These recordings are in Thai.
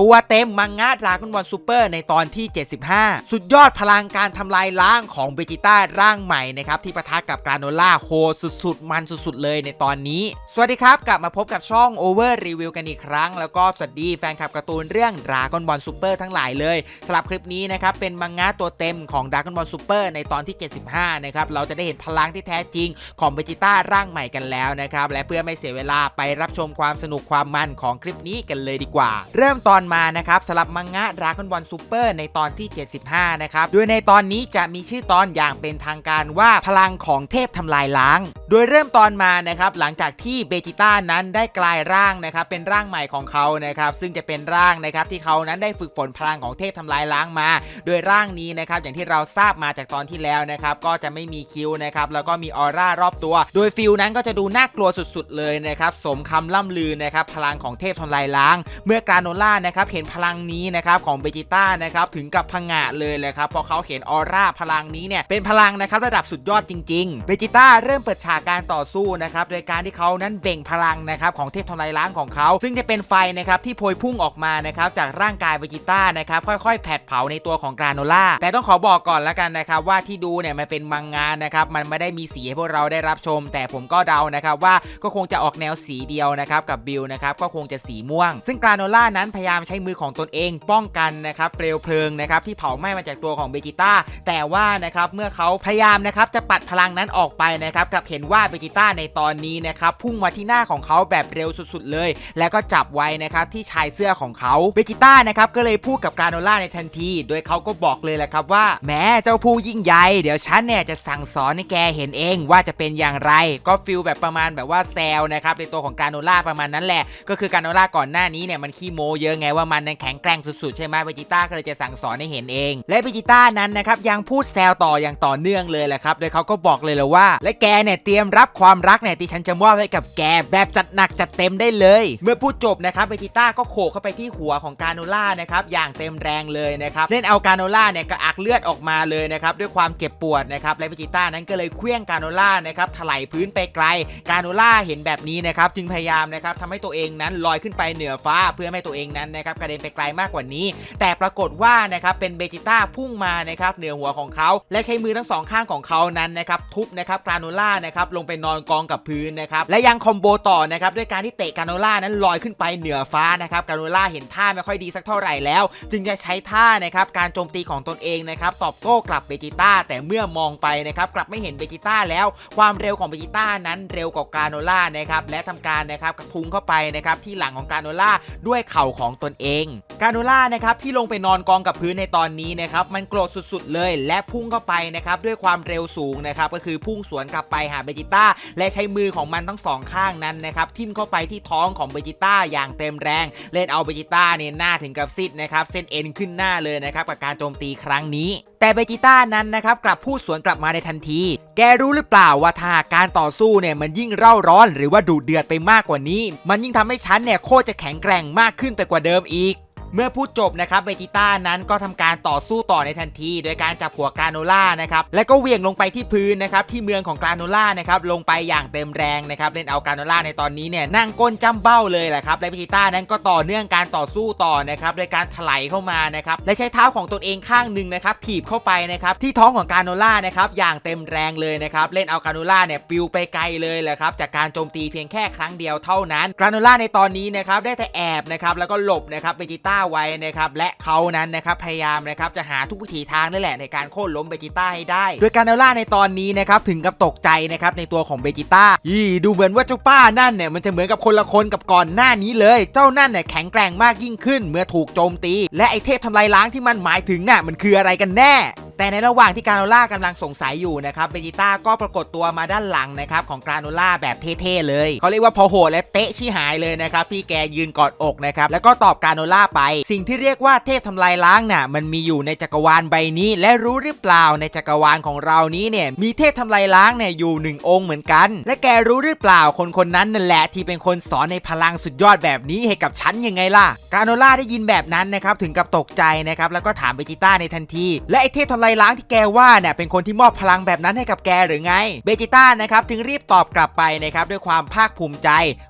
ตัวเต็มมังงะดราก้อนบอลซูเปอร์ในตอนที่ 75 สุดยอดพลังการทำลายล้างของเบจิต้าร่างใหม่นะครับ ที่ปะทะกับกราโนล่าโหดสุดๆ มันสุดๆ เลยในตอนนี้ สวัสดีครับ กลับมาพบกับช่อง Over Review กันอีกครั้ง แล้วก็สวัสดีแฟนคลับการ์ตูนเรื่องดราก้อนบอลซูเปอร์ทั้งหลายเลยสำหรับคลิปนี้นะครับ เป็นมังงะตัวเต็มของดราก้อนบอลซูเปอร์ในตอนที่ 75 นะครับ เราจะได้เห็นพลังที่แท้จริงของเบจิต้าร่างใหม่กันแล้วนะครับและเพื่อไม่เสียเวลาไปรับชมความสนุกความมันของคลิปนี้กันเลยดีกว่า เริ่มตอนมานะครับสำหรับมังงะดราก้อนบอลซูเปอร์ในตอนที่ 75 นะครับ โดยในตอนนี้จะมีชื่อตอนอย่างเป็นทางการว่าพลังของเทพทำลายล้าง โดยเริ่มตอนมานะครับหลังจากที่เบจิต้านั้นได้กลายร่างนะครับเป็นร่างใหม่ของเขานะครับซึ่งจะเป็นร่างนะครับที่เขานั้นได้ฝึกฝนพลังของเทพทำลายล้างมา โดยร่างนี้นะครับอย่างที่เราทราบมาจากตอนที่แล้วนะครับก็จะไม่มีคิ้วนะครับแล้วก็มีออร่ารอบตัว โดยฟิลนั้นก็จะดูน่ากลัวสุดๆ เลยนะครับสมคำล่ำลือนะครับพลังของเทพทำลายล้าง เมื่อกราโนล่านะครับเห็นพลังนี้นะครับของเบจิต้านะครับถึงกับพังงะเลยเลยครับเพราะเขาเห็นออร่าพลังนี้เนี่ยเป็นพลังนะครับระดับสุดยอดจริงๆเบจิต้าเริ่มเปิดฉากการต่อสู้นะครับโดยการที่เขานั้นเบ่งพลังนะครับของเทพทำลายล้างของเขา ซึ่งจะเป็นไฟนะครับที่โพยพุ่งออกมานะครับจากร่างกายเบจิต้านะครับค่อยๆ แผดเผาในตัวของกราโนล่าแต่ต้องขอบอกก่อนแล้วกันนะครับว่าที่ดูเนี่ยมันเป็นมังงานนะครับมันไม่ได้มีสีให้พวกเราได้รับชม แต่ผมก็เดานะครับว่าก็คงจะออกแนวสีเดียวนะครับกับบิลนะครับก็คงจะสีม่วง ซึ่งกราโนล่านั้นพยายามใช้มือของตนเองป้องกันนะครับเปลวเพลิงนะครับที่เผาไหม้มาจากตัวของเบจิต้าแต่ว่านะครับเมื่อเขาพยายามนะครับจะปัดพลังนั้นออกไปนะครับกับเห็นว่าเบจิต้าในตอนนี้นะครับพุ่งมาที่หน้าของเขาแบบเร็วสุดๆเลย แล้วก็จับไว้นะครับที่ชายเสื้อของเขาเบจิต้านะครับก็เลยพูดกับกราโนล่าในทันที โดยเขาก็บอกเลยแหละครับว่าแม้เจ้าผู้ยิ่งใหญ่เดี๋ยวฉันเนี่ยจะสั่งสอนให้แกเห็นเองว่าจะเป็นอย่างไร ก็ฟิลแบบประมาณแบบว่าแซวนะครับในตัวของกราโนล่าประมาณนั้นแหละ ก็คือกราโนล่าก่อนหน้านี้เนี่ยมันขี้โมเยอะไงว่ามันนั้นแข็งแกร่งสุดๆ ใช่ไหมเบจิต้าก็เลยจะสั่งสอนให้เห็นเอง และเบจิต้านั้นนะครับยังพูดแซวต่ออย่างต่อเนื่องเลยแหละครับโดยเขาก็บอกเลยเลยว่า และแกเนี่ยเตรียมรับความรักเนี่ยที่ฉันจะมอบให้กับแกแบบจัดหนักจัดเต็มได้เลย เมื่อพูดจบนะครับเบจิต้าก็โขกเข้าไปที่หัวของกาโนล่านะครับอย่างเต็มแรงเลยนะครับเล่นเอากาโนล่าเนี่ยกระอักเลือดออกมาเลยนะครับด้วยความเจ็บปวดนะครับและเบจิต้านั้นก็เลยเคลื่องกาโนล่านะครับถลายพื้นไปไกล กาโนล่าเห็นแบบนี้นะครับจึงพยายามนะครับทำให้ตัวเองนั้นลอยขึ้นไปเหนือฟ้าเพื่อให้ตัวเองนั้นนะครับกระเด็นไปไกลมากกว่านี้ แต่ปรากฏว่านะครับเป็นเบจิต้าพุ่งมานะครับเหนือหัวของเขา และใช้มือทั้งสองข้างของเขานั้นนะครับทุบนะครับกาโนล่านะครับลงไปนอนกองกับพื้นนะครับและยังคอมโบต่อนะครับด้วยการที่เตะกาโนล่านั้นลอยขึ้นไปเหนือฟ้านะครับกาโนล่าเห็นท่าไม่ค่อยดีสักเท่าไหร่แล้ว จึงจะใช้ท่านะครับการโจมตีของตนเองนะครับตอบโต้กลับเบจิต้าแต่เมื่อมองไปนะครับกลับไม่เห็นเบจิต้าแล้ว ความเร็วของเบจิต้านั้นเร็วกว่ากาโนล่านะครับและทำการนะครับกระพุ้งเข้าไปนะครับที่หลังของกาโนล่าด้วยเข่าของตนเองกาโนล่านะครับที่ลงไปนอนกองกับพื้นในตอนนี้นะครับมันโกรธสุดๆเลย และพุ่งเข้าไปนะครับด้วยความเร็วสูงนะครับก็คือพุ่งสวนกลับไปหาเบจิต้าและใช้มือของมันทั้งสองข้างนั้นนะครับทิ่มเข้าไปที่ท้องของเบจิต้าอย่างเต็มแรง เล่นเอาเบจิต้าเนี่ยหน้าถึงกับซิดนะครับเส้นเอ็นขึ้นหน้าเลยนะครับกับการโจมตีครั้งนี้ แต่เบจิต้านั้นนะครับกลับพูดสวนกลับมาในทันที แกรู้หรือเปล่าว่าถ้าการต่อสู้เนี่ยมันยิ่งเร่าร้อน หรือว่าดุเดือดไปมากกว่านี้ มันยิ่งทำให้ฉันเนี่ยโคตรจะแข็งแกร่งมากขึ้นไปกว่าเดิมอีก เมื่อพูดจบนะครับเบจิต้านั้นก็ทำการต่อสู้ต่อในทันที โดยการจับหัวกราโนล่านะครับและก็เหวี่ยงลงไปที่พื้นนะครับที่เมืองของกราโนล่านะครับลงไปอย่างเต็มแรงนะครับเล่นเอากราโนล่าในตอนนี้เนี่ยนั่งก้นจ้ำเบ้าเลยแหละครับและเบจิต้านั้นก็ต่อเนื่องการต่อสู้ต่อนะครับโดยการถลายเข้ามานะครับและใช้เท้าของตนเองข้างหนึ่งนะครับถีบเข้าไปนะครับที่ท้องของกราโนล่านะครับอย่างเต็มแรงเลยนะครับเล่นเอากราโนล่าเนี่ยปลิวไปไกลเลยแหละครับจากการโจมตีเพียงแค่ครั้งเดียวเท่านั้นกราโนล่าในตอนนี้นะครับได้แต่แอบนะครับแล้วก็หลบนะครับเบจิต้าไว้นะครับและเขานั้นนะครับพยายามนะครับจะหาทุกวิถีทางนั่นแหละในการโค่นล้มเบจิต้าให้ได้ โดยกราโนล่าในตอนนี้นะครับถึงกับตกใจนะครับในตัวของเบจิต้าอีดูเหมือนว่าเจ้าป้านั่นเนี่ยมันจะเหมือนกับคนละคนกับก่อนหน้านี้เลย เจ้านั่นเนี่ยแข็งแกร่งมากยิ่งขึ้น เมื่อถูกโจมตี และไอเทพทำลายล้างที่มันหมายถึงน่ะมันคืออะไรกันแน่ แต่ในระหว่างที่การโนล่ากำลังสงสัยอยู่นะครับเบจิต้าก็ปรากฏตัวมาด้านหลังนะครับของการโนล่าแบบเท่ๆเลยเขาเรียกว่าพอโหดและเตะชี้หายเลยนะครับพี่แกยืนกอดอกนะครับแล้วก็ตอบการโนล่าไป สิ่งที่เรียกว่าเทพทำลายล้างน่ะมันมีอยู่ในจักรวาลใบนี้ และรู้หรือเปล่าในจักรวาลของเรานี้เนี่ยมีเทพทำลายล้างเนี่ยอยู่หนึ่งองค์เหมือนกัน และแกรู้หรือเปล่าคนคนนั้นนั่นแหละที่เป็นคนสอนในพลังสุดยอดแบบนี้ให้กับฉันยังไงล่ะการโนล่าได้ยินแบบนั้นนะครับถึงกับตกใจนะครับแล้วก็ถามเบจิต้าในทันที และไอเทพทำลายลายล้างที่แกว่าเนี่ยเป็นคนที่มอบพลังแบบนั้นให้กับแกหรือไง เบจิต้านะครับจึงรีบตอบกลับไปนะครับด้วยความภาคภูมิใจ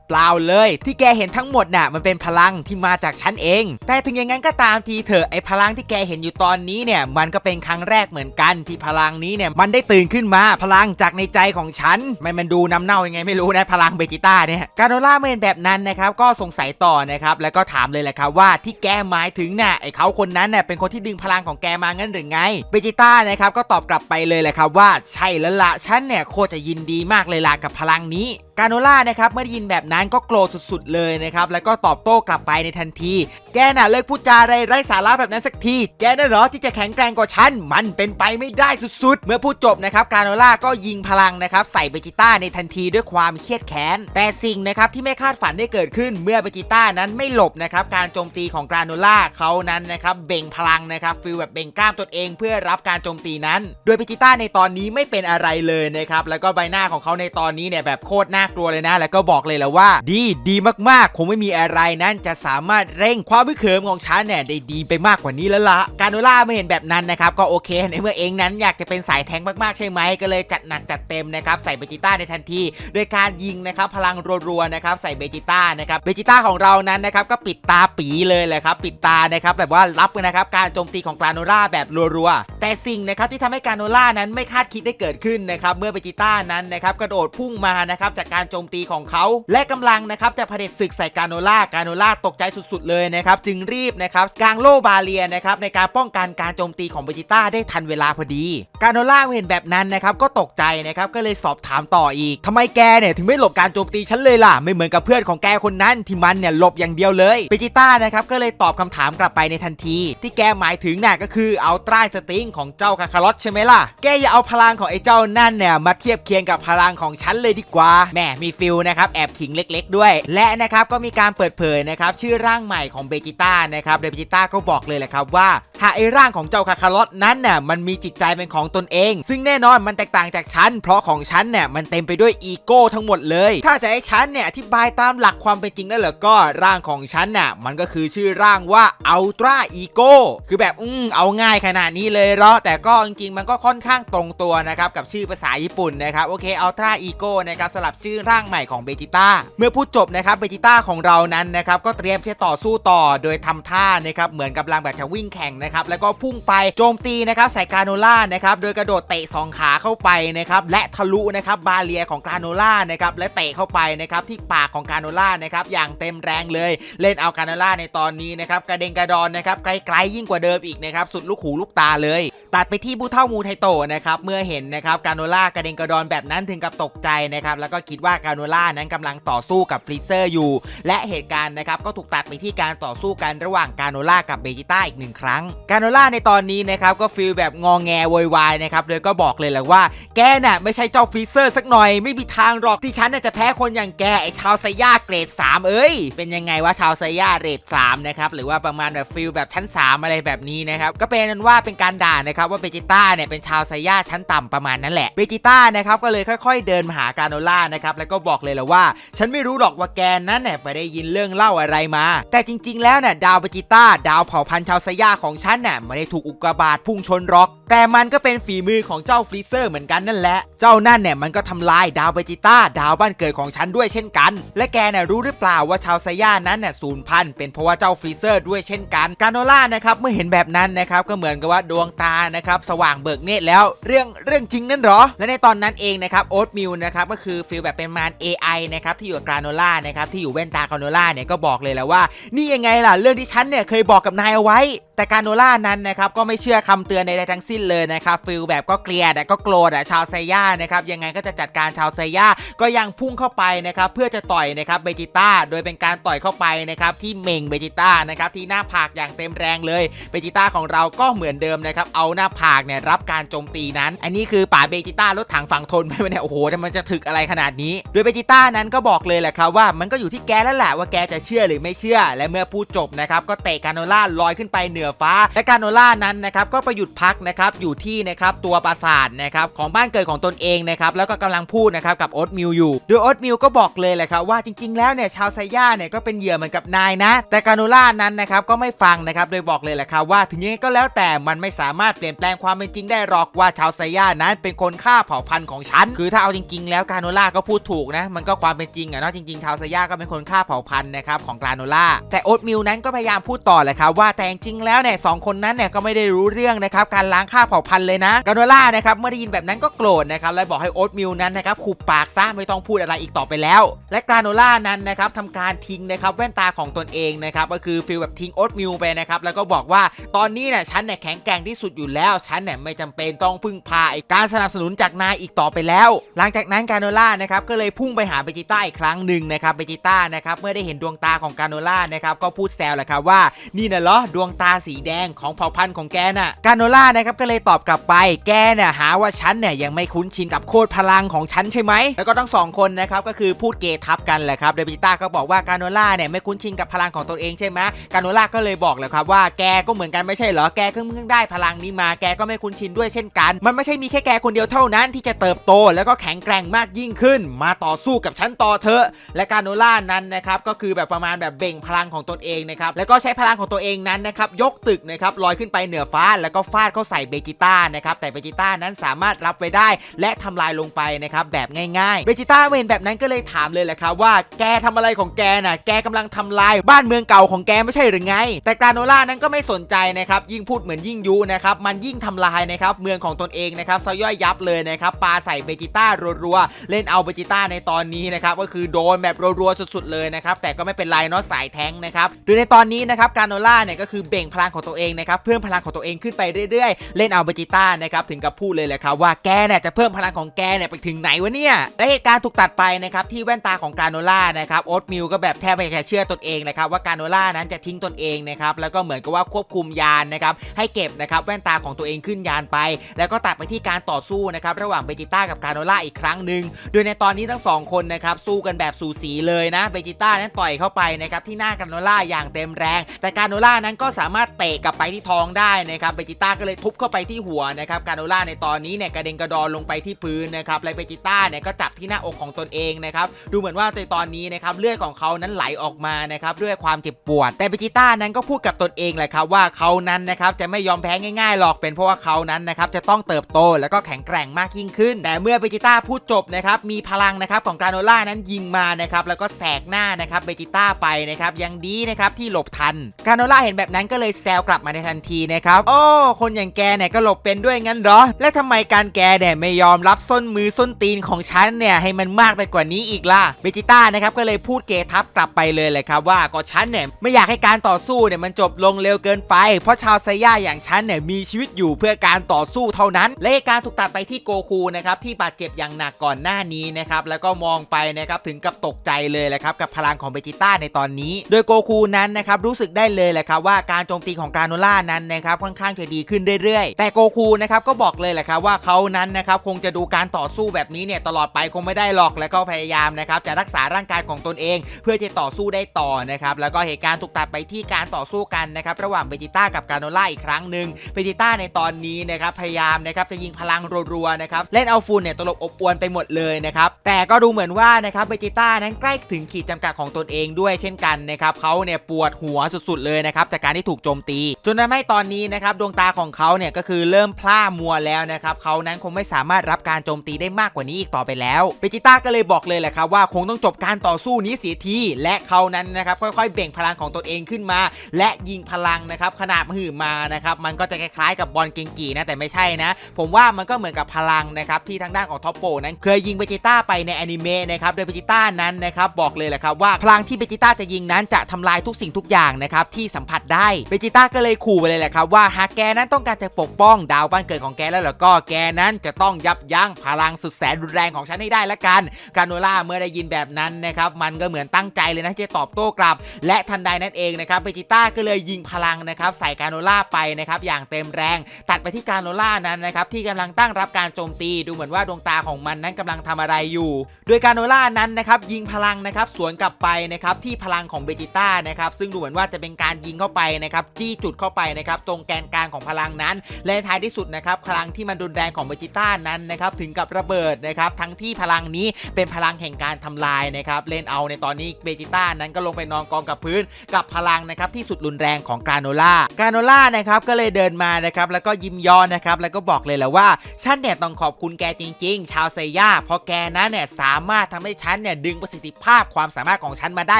เปล่าเลย ที่แกเห็นทั้งหมดน่ะมันเป็นพลังที่มาจากฉันเอง แต่ถึงอย่างนั้นก็ตามทีเถอะไอพลังที่แกเห็นอยู่ตอนนี้เนี่ยมันก็เป็นครั้งแรกเหมือนกันที่พลังนี้เนี่ยมันได้ตื่นขึ้นมาพลังจากในใจของฉันไม่มันดูน้ำเน่ายังไงไม่รู้นะพลังเบจิต้าเนี่ยการโนล่าเมนแบบนั้นนะครับก็สงสัยต่อนะครับแล้วก็ถามเลยแหละครับว่าที่แกหมายถึงน่ะไอเขาคนนั้นน่ะเป็นคนที่ดึงพลังของแกมางั้นหรือไงเบจต้านะครับก็ตอบกลับไปเลยแหละครับว่าใช่แล้วละฉันเนี่ยโคตรจะยินดีมากเลยล่ะกับพลังนี้ กาโนล่านะครับเมื่อได้ยินแบบนั้นก็โกรธสุดๆเลยนะครับแล้วก็ตอบโต้กลับไปในทันที แกน่ะเลิกพูดจาไรไร้สาระแบบนั้นสักที แกน่ะเหรอที่จะแข็งแกร่งกว่าฉันมันเป็นไปไม่ได้สุดๆ เมื่อพูดจบนะครับกาโนล่าก็ยิงพลังนะครับใส่เบจิต้าในทันทีด้วยความเครียดแค้น แต่สิ่งนะครับที่ไม่คาดฝันได้เกิดขึ้นเมื่อเบจิต้านั้นไม่หลบนะครับการโจมตีของกาโนล่าเขานั้นนะครับเบ่งพลังนะครับฟิลแบบเบ่งกล้ามตนเอง เพื่อรับการโจมตีนั้น โดยเบจิต้าในตอนนี้ไม่เป็นอะไรเลยนะครับแล้วก็ใบหน้าของเขาในตอนนี้เนี่ยแบบโคตรน่ากลัวเลยนะ แล้วก็บอกเลยและว่า ดีดีมากๆ คงไม่มีอะไรนั้นจะสามารถเร่งความพึกเขิมของฉันเนี่ยได้ดีไปมากกว่านี้แล้วละการโนล่าไม่เห็นแบบนั้นนะครับก็โอเคในเมื่อเองนั้นอยากจะเป็นสายแทงมากๆใช่ไหมก็เลยจัดหนักจัดเต็มนะครับใส่เบจิต้าในทันทีโดยการยิงนะครับพลังรัวๆนะครับใส่เบจิต้านะครับเบจิต้าของเรานั้นนะครับก็ปิดตาปีเลยแหละครับปิดตานะครับแบบว่ารับนะครับการโจมตีของกราโนล่าแบบรัวๆแต่สิ่งนะครับที่ทำให้กราโนล่านั้นไม่คาดคิดได้เกิดขึ้นนะครับเมื่อเบจิต้านั้นนะครับกระโดดพุ่งมานะครับจากการโจมตีของเขา และกำลังนะครับจะเผด็จศึกใส่กาโนล่ากาโนล่าตกใจสุดๆเลยนะครับจึงรีบนะครับกางโล่บาเลียนะครับในการป้องกันการโจมตีของเบจิต้าได้ทันเวลาพอดี กาโนล่าเห็นแบบนั้นนะครับก็ตกใจนะครับก็เลยสอบถามต่ออีกทำไมแกเนี่ยถึงไม่หลบการโจมตีฉันเลยล่ะ ไม่เหมือนกับเพื่อนของแกคนนั้นที่มันเนี่ยหลบอย่างเดียวเลยเบจิต้านะครับก็เลยตอบคำถามกลับไปในทันที ที่แกหมายถึงน่ะก็คือเอาตราสติงของเจ้าคาคารอตใช่ไหมล่ะแกอย่าเอาพลังของไอ้เจ้านั่นเนี่ยมาเทียบเคียงกับพลังของฉันเลยดีกว่าแหมมีฟิลนะครับแอบขิงเล็ก ๆ ด้วย และนะครับก็มีการเปิดเผยนะครับชื่อร่างใหม่ของเบจิต้านะครับโดยเบจิต้าก็บอกเลยแหละครับว่าหากไอ้ร่างของเจ้าคาคารอตนั้นน่ะมันมีจิตใจเป็นของตนเอง ซึ่งแน่นอนมันแตกต่างจากฉัน เพราะของฉันเนี่ยมันเต็มไปด้วยอีโก้ทั้งหมดเลย ถ้าจะให้ฉันเนี่ยอธิบายตามหลักความเป็นจริงนั่นเหรอก็ร่างของฉันน่ะมันก็คือชื่อร่างว่าอัลตร้าอีโก้คือแบบอืมเอาง่ายขนาดนี้เลยเหรอแต่ก็จริงๆมันก็ค่อนข้างตรงตัวนะครับกับชื่อภาษาญี่ปุ่นนะครับโอเคอัลตร้าอีโก้นะครับสลับชื่อร่างใหม่ของเบจิต้าเมื่อพูดจบนะครับเบจิต้าของเรานั้นนะครับก็เตรียมที่จะต่อสู้ต่อโดยทำท่านะครับเหมือนกำลังแบบจะวิ่งแข่งนะครับแล้วก็พุ่งไปโจมตีนะครับใส่กาโนล่านะครับโดยกระโดดเตะสองขาเข้าไปนะครับและทะลุนะครับบาเลียของกาโนล่านะครับและเตะเข้าไปนะครับที่ปากของกาโนล่านะครับอย่างเต็มแรงเลยเล่นเอากาโนล่าในตอนนี้นะครับกระเด็นกระดอนนะครับไกลๆยิ่งกว่าเดิมอีกนะครับสุดลูกหูลูกตาเลย ตัดไปที่บูเท่ามูไทโตนะครับเมื่อเห็นนะครับกาโนล่ากระเด็นกระดอนแบบนั้นถึงกับตกใจนะครับแล้วก็คิดว่ากาโนล่านั้นกำลังต่อสู้กับฟรีเซอร์อยู่ และเหตุการณ์นะครับก็ถูกตัดไปที่การต่อสู้กันระหว่างกาโนล่ากับเบจิต้าอีกหนึ่งครั้งกาโนล่าในตอนนี้นะครับก็ฟีลแบบงองแงโวยวายนะครับโดยก็บอกเลยแหละว่าแกน่ะไม่ใช่เจ้าฟรีเซอร์สักหน่อยไม่มีทางหรอกที่ฉันน่ะจะแพ้คนอย่างแกไอชาวไซย่าเกรด 3 เอ้ย เป็นยังไงว่าชาวไซย่าเกรด3นะครับหรือว่าประมาณแบบฟีลแบบชั้น 3 อะไรแบบนี้นะครับก็เป็นนั้นว่าเป็นการด่านะครับว่าเบจิต้าเนี่ยเป็นชาวไซย่าชั้นต่ำประมาณนั้นแหละเบจิต้านะครับก็เลยค่อยๆ เดินมาหากาโนล่านะครับแล้วก็บอกเลยแหละว่า ฉันไม่รู้หรอกว่าแกนั้นเนี่ยไปได้ยินเรื่องเล่าอะไรมา แต่จริง ๆ แล้วเนี่ยดาวเบจิต้าดาวเผ่าพันธุ์ชาวไซย่าของฉันน่ะไม่ได้ถูกอุกกาบาตพุ่งชนหรอก แต่มันก็เป็นฝีมือของเจ้าฟรีเซอร์เหมือนกันนั่นแหละ เจ้านั่นเนี่ยมันก็ทำลายดาวเบจิต้าดาวบ้านเกิดของฉันด้วยเช่นกัน และแกเนี่ยรู้หรือเปล่าว่าชาวไซย่านั้นเนี่ยสูญพันธุ์เป็นเพราะว่าเจ้าฟรีเซอร์ด้วยเช่นกันกาโนล่านะครับเมื่อเห็นแบบนั้นนะครับก็เหมือนกับว่าดวงตานะครับสว่างเบิกเนตรแล้วเรื่องเรื่องจริงนั่นหรอ และในตอนนั้นเองนะครับโอ๊ตมิลนะครับก็คือฟีลแบบเป็นมาร AI นะครับที่อยู่กับกาโนล่านะครับที่อยู่แว่นตากาโนล่าเนี่ยก็บอกเลยแหละว่า นี่ยังไงล่ะเรื่องที่ฉันเนี่ยเคยบอกกับนายเอาไว้ แต่กาโนล่านั้นนะครับก็ไม่เชื่อคำเตือนใดๆทั้งสิ้นเลยนะครับฟิลแบบก็เกลียดอะก็โกรธอะชาวไซย่านะครับยังไงก็จะจัดการชาวไซย่าก็ยังพุ่งเข้าไปนะครับเพื่อจะต่อยนะครับเบจิต้าโดยเป็นการต่อยเข้าไปนะครับที่เมงเบจิต้านะครับที่หน้าผากอย่างเต็มแรงเลยเบจิต้าของเราก็เหมือนเดิมนะครับเอาหน้าผากเนี่ยรับการโจมตีนั้น อันนี้คือป่าเบจิต้ารถถังฝั่งทนไปเนี่ยโอ้โหแต่มันจะถึกอะไรขนาดนี้ โดยเบจิต้านั้นก็บอกเลยแหละครับว่ามันก็อยู่ที่แกแล้วแหละว่าแกจะเชื่อหรือไม่เชื่อ และเมื่อพูดจบนะครับก็เตะกาโนล่าลอยขึ้นไปเหนือฟ้าและกาโนล่านั้นนะครับก็ไปหยุดพักนะครับอยู่ที่นะครับตัวปราสาทนะครับของบ้านเกิดของตนเองนะครับแล้วก็กำลังพูดนะครับกับโอ๊ตมิลอยู่โดยโอ๊ตมิลก็บอกเลยแหละครับว่าจริง ๆ แล้วเนี่ยชาวไซย่าเนี่ยก็เป็นเหยื่อเหมือนกับนายนะ แต่กาโนล่านั้นนะครับก็ไม่ฟังนะครับโดยบอกเลยแหละครับว่า ถึงยังไงก็แล้วแต่มันไม่สามารถเปลี่ยนแปลงความเป็นจริงได้หรอกว่าชาวไซย่านั้นเป็นคนฆ่าเผ่าพันธุ์ของฉันคือถ้าเอาจริง ๆ แล้วกาโนล่าก็พูดถูกนะมันก็ความเป็นจริงอะเนาะจริงๆชาวไซย่าก็เป็นคนฆ่าเผ่าพันธุ์นะครับของกาโนล่าแต่โอ๊ตมิลนั้นก็พยายามพูดต่อแหละครับว่าแต่จริงแล้วเนี่ยสองคนนั้นเนี่ยก็ไม่ได้รู้เรื่องนะครับการล้างฆ่าเผ่าพันธุ์เลยนะกาโนล่านะครับเมื่อได้ยินแบบนั้นก็โกรธนะครับและบอกให้โอ๊ตมิลนั้นนะครับขุบปากซะไม่ต้องพูดอะไรอีกต่อไปแล้ว และกาโนล่านั้นนะครับทำการทิ้งนะครับแว่นตาของตนเองนะครับก็คือฟีลแบบทิ้งโอ๊ตมิลไปนะครับแล้วก็บอกว่าตอนนี้เนี่ยฉันเนี่ยแข็งแกร่งที่สุดอยู่แล้วฉันเนี่ยไม่จำเป็นต้องพึ่งพาไอ้การสนับสนุนจากนายอีกต่อไปแล้ว หลังจากนั้นกาโนล่านะครับก็เลยพุ่งไปหาเบจิต้าอีกครั้งหนึ่งนะครับเบจิต้านะครับเมื่อได้เห็นดวงตาของกาโนล่านะครับก็พูดแซวแหละครับว่านี่นะเหรอดวงตาสีแดงของเผ่าพันธุ์ของแกน่ะกาโนล่านะครับก็เลยตอบกลับไป แกเนี่ยหาว่าฉันเนี่ยยังไม่คุ้นชินกับโคตรพลังของฉันใช่ไหม แล้วก็ทั้งสองคนนะครับก็คือพูดเกทับกันแหละครับโดยบิต้าก็บอกว่ากาโนล่าเนี่ยไม่คุ้นชินกับพลังของตนเองใช่ไหมกาโนล่าก็เลยบอกแหละครับว่าแกก็เหมือนกันไม่ใช่เหรอแกเพิ่งได้พลังนี้มาแกก็ไม่คุ้นชินด้วยเช่นกัน มันไม่ใช่มีแค่แกคนเดียวเท่านั้นที่จะเติบโต แล้วก็แข็งแกร่งมากยิ่งขึ้น มาต่อสู้กับฉันต่อเถอะ และกาโนล่านั้นนะครับก็คือแบบประมาณแบบเบ่งพลังของตนเองนะครับแล้วก็ใช้พลังของตัวเองนั้นนะครับยกตึกนะครับลอยขึ้นไปเหนือฟ้าแล้วก็ฟาดเข้าใส่เบจิต้านะครับแต่เบจิต้านั้นสามารถรับไว้ได้ และทำลายลงไปนะครับแบบง่ายๆเบจิต้าเห็นแบบนั้นก็เลยถามเลยแหละครับว่าแกทำอะไรของแกน่ะแกกำลังทำลายบ้านเมืองเก่าของแกไม่ใช่หรือไง แต่กาโนล่านั้นก็ไม่สนใจนะครับยิ่งพูดเหมือนยิ่งยุนะครับมันยิ่งทำลายนะครับเมืองของตนเองนะครับซะย่อยยับเลยนะครับปาใส่เบจิต้ารัวๆเล่นเอาเบจิต้าในตอนนี้นะครับก็คือโดนแบบรัวๆสุดๆเลยนะครับแต่ก็ไม่เป็นไรเนาะสายแท้งนะครับโดยในตอนนี้นะครับกาโนล่าเนี่ยก็คือเบ่งพลังของตัวเองนะครับเพิ่มพลังของตัวเองขึ้นไปเรื่อยๆ เล่นเอาเบจิต้านะครับถึงกับพูดเลยแหละครับว่าแกเนี่ยจะเพิ่มพลังของแกเนี่ยไปถึงไหนวะเนี่ยและเหตุการณ์ถูกตัดไปนะครับที่แว่นตาของกาโนล่านะครับโอ๊ตมิลก็แบบแทบไม่อยากจะเชื่อตนเองนะครับว่ากาโนล่านั้นจะทิ้งตนเองนะครับแล้วก็เหมือนกับว่าควบคุมยานนะครับให้เก็บนะครับแว่นตาของตัวเองขึ้นยานไป แล้วก็ตัดไปที่การต่อสู้นะครับระหว่างเบจิต้ากับกาโนล่าอีกครั้งหนึ่งโดยในตอนนี้ทั้งสองคนนะครับสู้กันแบบสูสีเลยนะเบจิต้านั้นต่อยเข้าไปนะครับที่หน้ากาโนล่าอย่างเต็มแรง แต่กาโนล่านั้นก็สามารถเตะกลับไปที่ท้องได้นะครับเบจิต้าก็เลยทุบเข้าไปที่หัวนะครับการโนล่าในตอนนี้เนี่ยกระเด็นกระดอนลงไปที่พื้นนะครับและเบจิต้าเนี่ยก็จับที่หน้าอกของตนเองนะครับดูเหมือนว่าในตอนนี้นะครับเลือดของเขานั้นไหลออกมานะครับด้วยความเจ็บปวด แต่เบจิต้านั้นก็พูดกับตนเองแหละครับว่าเขานั้นนะครับจะไม่ยอมแพ้ง่ายๆหรอกเป็นเพราะว่าเขานั้นนะครับจะต้องเติบโตแล้วก็แข็งแกร่งมากยิ่งขึ้น แต่เมื่อเบจิต้าพูดจบนะครับมีพลังนะครับของการโนล่านั้นยิงมานะครับแล้วก็แสกหน้านะครับเบจิต้าไปนะครับยังดีนะครับที่หลบทันกาโนล่าเห็นแบบนั้นก็เลยแซวกลับมาในทันทีนะครับโอ้คนอย่างแกเนี่ยก็หลบเป็นด้วยงั้นเหรอ และทำไมการแกเนี่ยไม่ยอมรับส้นมือส้นตีนของฉันเนี่ยให้มันมากไปกว่านี้อีกล่ะเบจิต้านะครับก็เลยพูดเกทับกลับไปเลยเลยครับว่าก็ฉันเนี่ยไม่อยากให้การต่อสู้เนี่ยมันจบลงเร็วเกินไป เพราะชาวไซย่าอย่างฉันเนี่ยมีชีวิตอยู่เพื่อการต่อสู้เท่านั้น และการถูกตัดไปที่โกคูนะครับที่บาดเจ็บอย่างหนักก่อนหน้านี้นะครับแล้วก็มองไปนะครับถึงกับตกใจเลยแหละครับกับพลังของเบจิต้าในตอนนี้ โดยโกคูนั้นนะครับรู้สึกได้เลยแหละครับว่าการโจมตีของกาโนล่านั้นนะครับค่อนข้างจะดีขึ้นเรื่อยๆ แต่โกคูนะครับก็บอกเลยแหละครับว่าเขานั้นนะครับคงจะดูการต่อสู้แบบนี้เนี่ยตลอดไปคงไม่ได้หรอกแล้วก็พยายามนะครับจะรักษาร่างกายของตนเอง เพื่อจะต่อสู้ได้ต่อนะครับแล้วก็เหตุการณ์ถูกตัดไปที่การต่อสู้กันนะครับระหว่างเบจิต้ากับกาโนล่าอีกครั้งหนึ่งเบจิต้าในตอนนี้นะครับพยายามนะครับจะยิงพลังรัวๆนะครับเล่นเอาฟูนเนี่ยตลบอบอวนไปหมดเลยนะครับแต่ก็ดูเหมือนว่านะครับเบจิต้านั้นใกล้ถึงขีดจำกัดของตนเองด้วยเช่นกันนะครับเขาเนี่ยปวดหัวสุดๆเลยนะครับจากการที่ถูกโจมตีจนทำให้ตอนนี้นะครับดวงตาของเขาเนี่ยก็คือเริ่มพล่ามัวแล้วนะครับเขานั้นคงไม่สามารถรับการโจมตีได้มากกว่านี้อีกต่อไปแล้วเบจิต้าก็เลยบอกเลยแหละครับว่าคงต้องจบการต่อสู้นี้เสียทีและเขานั้นนะครับค่อยๆ เบ่งพลังของตนเองขึ้นมา และยิงพลังนะครับขนาดมหึมานะครับมันก็จะคล้ายๆกับบอลเกงกีนะแต่ไม่ใช่นะ ผมว่ามันก็เหมือนกับพลังนะครับที่ทางด้านของท็อปโปนั้นเคยยิงเบจิต้าไปในอนิเมะนะครับโดยเบจิต้านั้นนะครับบอกเลยแหละครับว่าพลังที่เบจิต้าจะยิงนั้นจะทำลายทุกสิ่งทุกอย่างนะครับที่สัมผัสได้เบจิต้าก็เลยขู่ไปเลยแหละครับว่าหากแกนั้นต้องการจะปกป้องดาวบ้านเกิดของแกแล้วล่ะก็แกนั้นจะต้องยับยั้งพลังสุดแสนรุนแรงของฉันให้ได้ละกันกาโนล่าเมื่อได้ยินแบบนั้นนะครับมันก็เหมือนตั้งใจเลยนะที่จะตอบโต้กลับ และทันใดนั้นเองนะครับเบจิต้าก็เลยยิงพลังนะครับใส่กาโนล่าไปนะครับอย่างเต็มแรง ตัดไปที่กาโนล่านั้นนะครับที่กำลังตั้งรับการโจมตีดูเหมือนว่าดวงตาของมันนั้นกำลังทำอะไรอยู่ โดยกาโนล่านั้นนะครับยิงพลังนะครับสวนกลับไปนะครับที่พลังของเบจิต้านะครับซึ่งดูเหมือนว่าจะเป็นการยิงเข้าไปนะครับจี้จุดเข้าเข้าไปนะครับตรงแกนกลางของพลังนั้น และท้ายที่สุดนะครับพลังที่มันรุนแรงของเบจิต้านั้นนะครับถึงกับระเบิดนะครับทั้งที่พลังนี้เป็นพลังแห่งการทำลายนะครับเล่นเอาในตอนนี้เบจิต้านั้นก็ลงไปนอนกองกับพื้น กับพลังนะครับที่สุดรุนแรงของกราโนล่ากราโนล่านะครับก็เลยเดินมานะครับแล้วก็ยิ้มย้อนนะครับแล้วก็บอกเลยแหละว่าฉันเนี่ยต้องขอบคุณแกจริง ๆ ชาวเซย่าเพราะแกนั้นเนี่ยสามารถทำให้ฉันเนี่ยดึงประสิทธิภาพความสามารถของฉันมาได้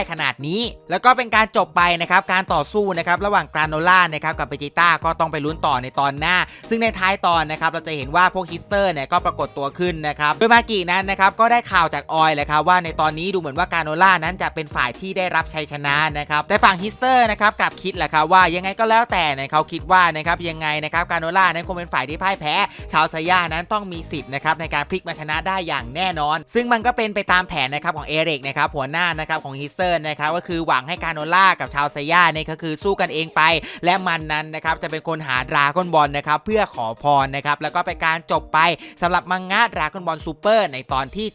ขนาดนี้ แล้วก็เป็นการจบไปนะครับการต่อสู้นะครับระหว่างกราโนล่านะครับกับเบจิต้าก็ต้องไปลุ้นต่อในตอนหน้า ซึ่งในท้ายตอนนะครับเราจะเห็นว่าพวกฮิสเตอร์เนี่ยก็ปรากฏตัวขึ้นนะครับโดยมากินั้นนะครับก็ได้ข่าวจากออยแหละครับว่าในตอนนี้ดูเหมือนว่ากราโนล่านั้นจะเป็นฝ่ายที่ได้รับชัยชนะนะครับแต่ฝั่งฮิสเตอร์นะครับกับคิดแหละครับว่ายังไงก็แล้วแต่เนี่ยเขาคิดว่านะครับยังไงนะครับกราโนล่านั้นคงเป็นฝ่ายที่พ่ายแพ้ ชาวไซย่านั้นต้องมีสิทธิ์นะครับในการพลิกมาชนะได้อย่างแน่นอน ซึ่งมันก็เป็นไปตามแผนนะครับของเอริกนะครับหัวหน้านะครับของฮิสเตอร์นะครับก็คือหวังให้กราโนล่ากับชาวไซย่าเนี่ยก็คือสู้กันเองไปและมันนั้นนะครับจะเป็นคนหาดราก้อนบอลนะครับเพื่อขอพรนะครับแล้วก็เป็นการจบไปสำหรับมังงะดราก้อนบอลซูเปอร์ในตอนที่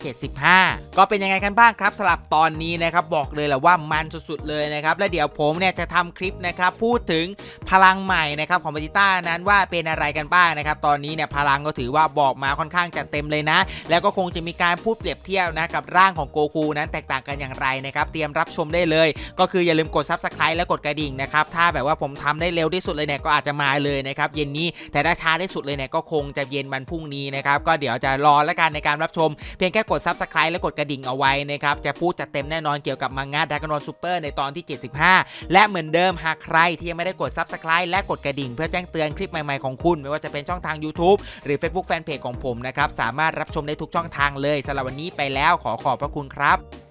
75 ก็เป็นยังไงกันบ้างครับสำหรับตอนนี้นะครับบอกเลยแหละว่ามันสุดๆเลยนะครับและเดี๋ยวผมเนี่ยจะทำคลิปนะครับพูดถึงพลังใหม่นะครับของเบจิต้านั้นว่าเป็นอะไรกันบ้างนะครับตอนนี้เนี่ยพลังก็ถือว่าบอกมาค่อนข้างจะเต็มเลยนะ แล้วก็คงจะมีการพูดเปรียบเทียบนะกับร่างของโกคูนั้นแตกต่างกันอย่างไรนะครับเตรียมรับชมได้เลย ก็คืออย่าลืมกด subscribe และกดกระดิ่งนะครับถ้าแบบว่าผมทำได้เร็วที่สุดเลยเนี่ยก็อาจจะมาเลยนะครับเย็นนี้แต่ถ้าช้าที่สุดเลยเนี่ยก็คงจะเย็นวันพรุ่งนี้นะครับก็เดี๋ยวจะรอแล้วกันในการรับชม เพียงแค่กด subscribe และกดกระดิ่งเอาไว้นะครับจะพูดจัดเต็มแน่นอนเกี่ยวกับมังงะดากอนซูเปอร์ในตอนที่ 75 และเหมือนเดิมหากใครที่ยังไม่ได้กด subscribe และกดกระดิ่ง เพื่อแจ้งเตือนคลิปใหม่ๆของคุณ ไม่ว่าจะเป็นช่องทาง YouTube หรือ Facebook Fanpage ของผมนะครับสามารถรับชมได้ทุกช่องทางเลยสำหรับวันนี้ไปแล้วขอขอบพระคุณครับ